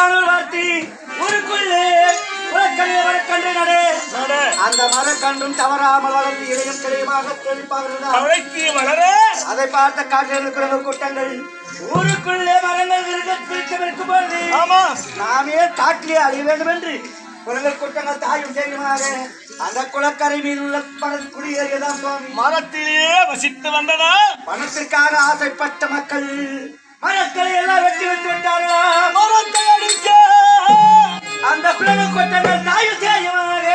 மறுக்கலான வார்த்தை நடு. அந்த மரக்கன்றும் தவறாமல் வளர்ந்து தெளிவாக தெளிப்பாகிறதா. தழைக்கு வளர. அதை பார்த்த காட்டில் கூட்டங்கள் ஊருக்குள்ளே மரங்கள் பிரித்து இருக்கும்போது ஆமா. நாமே காட்டிலே அழிய வேண்டும் என்று குரங்கள் கூட்டங்கள் தாயும் செய்யுமாக அந்த குளக்கரை மீது உள்ள பணம் குடியேறியதான் சுவாமி மரத்திலே வசித்து வந்ததா பணத்திற்காக ஆசைப்பட்ட மக்கள் மரங்களை எல்லாம் வெட்டி விட்டு விட்டார்களா? மரத்தை அடிக்க. அந்த குளங்கள் கூட்டங்கள் தாயும் செய்யுமாக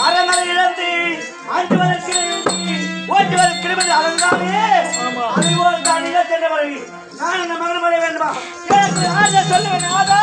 மரங்களை இழந்து ஆண்டு வளர்க்கிறேன் ஓட்டு வளர்க்கிறேன் அதனாலே ஆமா. அதை போல் தான் நிலத்தென்ற வழி நான் இந்த மகன் வர வேண்டுமா? எனக்கு ஆஜை சொல்லுவேன் ஆதா.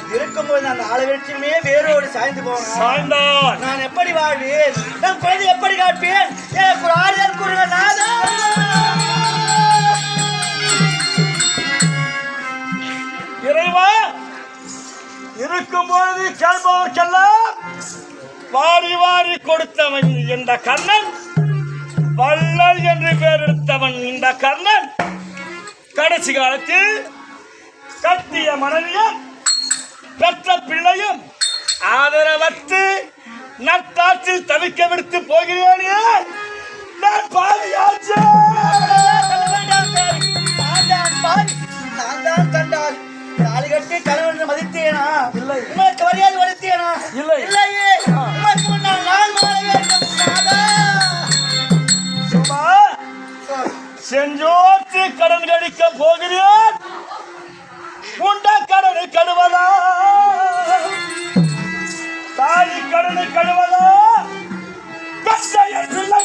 நான் இருக்கும்போது அந்த ஆலவட்சமே வேரோடு சாய்ந்து சாய்ந்தான் நான் எப்படி வாழ்வேன்? நம் குழந்தை எப்படி காப்பேன்? எனக்கு ஒரு ஆறுதல் கூறுங்க நாதா. இறைவா இருக்கும்பொழுது கேள்பவர்க்கெல்லாம் வாரி வாரி கொடுத்தவன் இந்த கர்ணன் வள்ளல் என்று பெயர் எடுத்தவன் இந்த கர்ணன். கடைசி காலத்தில் கட்டிய மனைவியும் பெற்ற பிள்ளையும் ஆதரவற்று நட்டாற்றில் தவிக்க விடுத்து போகிறேனே நான் பாதியாச்சு நான் தான் கண்டால் தாலி கட்டி கணவன் மதித்தேனா இல்லை. உனக்கு மரியாதை கொடுத்தேனா இல்லை. இல்லையே உனக்கு முன்னால் நான் வாழ வேண்டும். சும்மா செஞ்சோற்று கடன் கடிக்க போகிறேன் உண்ட கடனை கடுவதா தாலி கடனை கடுவதா கஷ்டைய பிள்ளை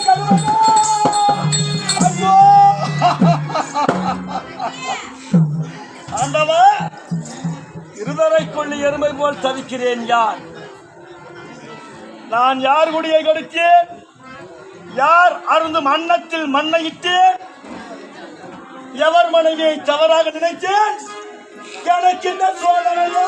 ஐயோ ஆண்டவா இருதரை கொள்ளி எருமை போல் தவிக்கிறேன் யார்? நான் யார் குடியை கொடுத்தேன்? யார் அருந்தும் அன்னத்தில் மண்ணையிட்டு எவர் மனைவியை தவறாக நினைத்தேன்? எனக்கு என்ன சோதனையோ